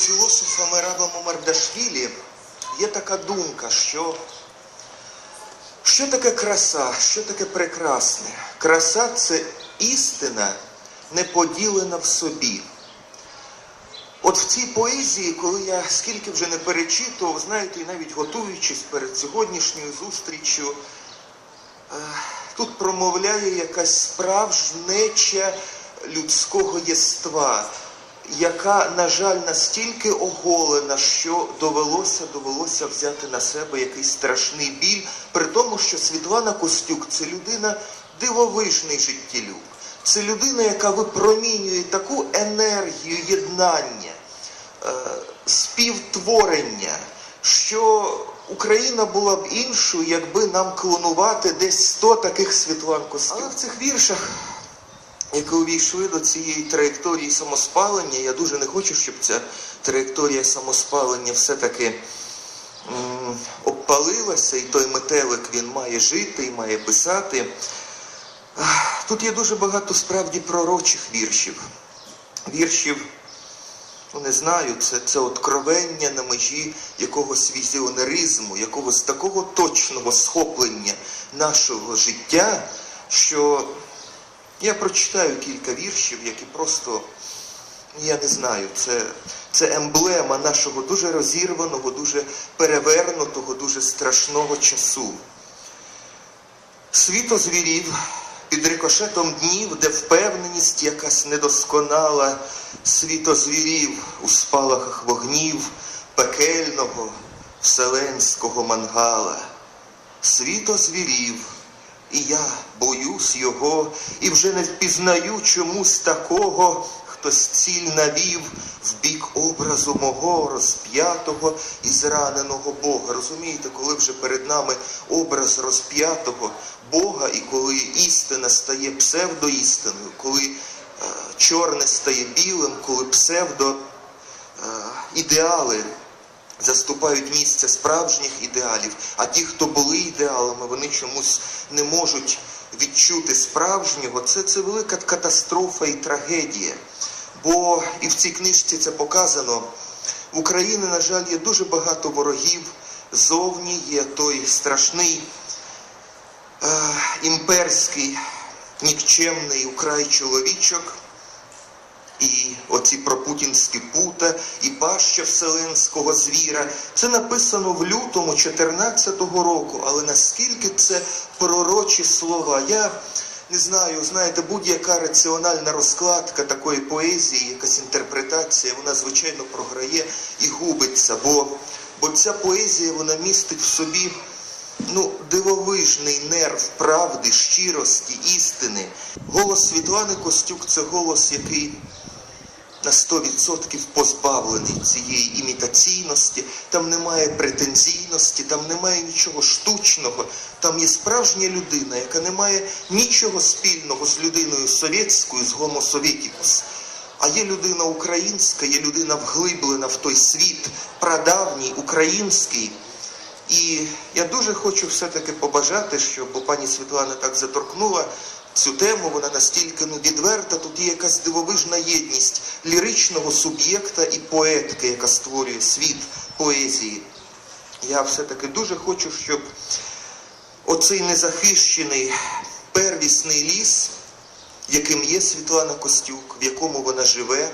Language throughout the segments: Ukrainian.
філософа Мераба Мамардашвілі є така думка, що що таке краса, що таке прекрасне? Краса це істина, не поділена в собі. От в цій поезії, коли я скільки вже не перечитував, знаєте, і навіть готуючись перед сьогоднішньою зустрічю, е, тут промовляє якась справжнеча людського єства, яка, на жаль, настільки оголена, що довелося, довелося взяти на себе якийсь страшний біль, при тому, що Світлана Костюк це людина дивовижний життєлюб. Це людина, яка випромінює таку енергію єднання, е, співтворення, що Україна була б іншою, якби нам клонувати десь 100 таких Світлан Костюк. Але в цих віршах, які увійшли до цієї траєкторії самоспалення, я дуже не хочу, щоб ця траєкторія самоспалення все-таки обпалилася, і той метелик він має жити і має писати. Тут є дуже багато справді пророчих віршів. Віршів, ну не знаю, це, це откровення на межі якогось візіонеризму, якогось такого точного схоплення нашого життя, що я прочитаю кілька віршів, які просто, я не знаю, це, це емблема нашого дуже розірваного, дуже перевернутого, дуже страшного часу. Світ озвірів під рикошетом днів, де впевненість якась недосконала, світ озвірів у спалахах вогнів пекельного вселенського мангала. Світ озвірів, і я боюсь його, і вже не впізнаю чомусь такого, хтось ціль навів в бік образу мого розп'ятого і зраненого Бога. Розумієте, коли вже перед нами образ розп'ятого Бога, і коли істина стає псевдоістиною, коли е, чорне стає білим, коли псевдо е, ідеали заступають місце справжніх ідеалів, а ті, хто були ідеалами, вони чомусь не можуть відчути справжнього. Це, це велика катастрофа і трагедія. Бо і в цій книжці це показано. В Україні, на жаль, є дуже багато ворогів. Зовні є той страшний е, імперський нікчемний украй чоловічок, і оці пропутінські пута, і паща вселенського звіра. Це написано в лютому 14-го року, але наскільки це пророчі слова? Я не знаю, знаєте, будь-яка раціональна розкладка такої поезії, якась інтерпретація, вона звичайно програє і губиться, бо, бо ця поезія вона містить в собі ну, дивовижний нерв правди, щирості, істини. Голос Світлани Костюк це голос, який на 100% позбавлений цієї імітаційності, там немає претензійності, там немає нічого штучного, там є справжня людина, яка не має нічого спільного з людиною совєтською, з гомосовєтікус. А є людина українська, є людина вглиблена в той світ, прадавній, український. І я дуже хочу все-таки побажати, що, бо пані Світлана так заторкнула цю тему, вона настільки ну, відверта, тут є якась дивовижна єдність ліричного суб'єкта і поетки, яка створює світ поезії. Я все-таки дуже хочу, щоб оцей незахищений первісний ліс, яким є Світлана Костюк, в якому вона живе,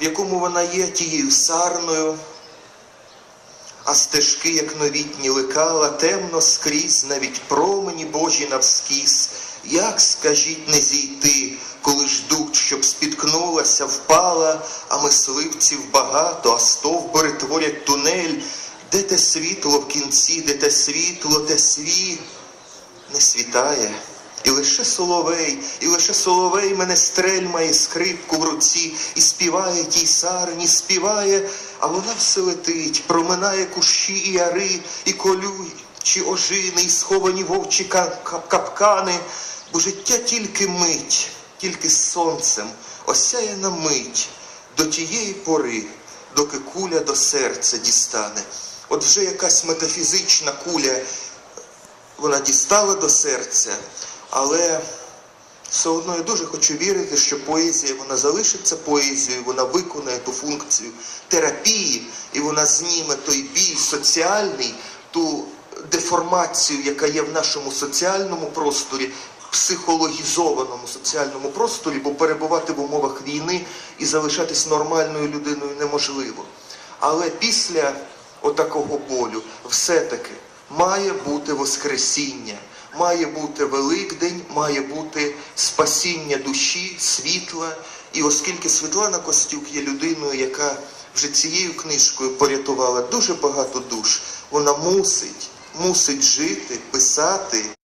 в якому вона є тією сарною, а стежки, як новітні лекала, темно скрізь, навіть промені Божі навскіз. Як, скажіть, не зійти, коли ждуть, щоб спіткнулася, впала, а мисливців багато, а стовбури творять тунель, де те світло в кінці, де те світло, те сві? Не світає. І лише соловей, і лише соловей мене стрель має скрипку в руці, і співає тій сарні, співає, а вона все летить, проминає кущі і яри, і колючі ожини, і сховані вовчі ка- ка- капкани, бо життя тільки мить, тільки сонцем осяє на мить до тієї пори, доки куля до серця дістане. От вже якась метафізична куля вона дістала до серця, але все одно я дуже хочу вірити, що поезія вона залишиться поезією, вона виконає ту функцію терапії, і вона зніме той біль соціальний, ту деформацію, яка є в нашому соціальному просторі, психологізованому соціальному просторі, бо перебувати в умовах війни і залишатись нормальною людиною неможливо. Але після отакого болю все-таки має бути Воскресіння, має бути Великдень, має бути спасіння душі, світла. І оскільки Світлана Костюк є людиною, яка вже цією книжкою порятувала дуже багато душ, вона мусить, мусить жити, писати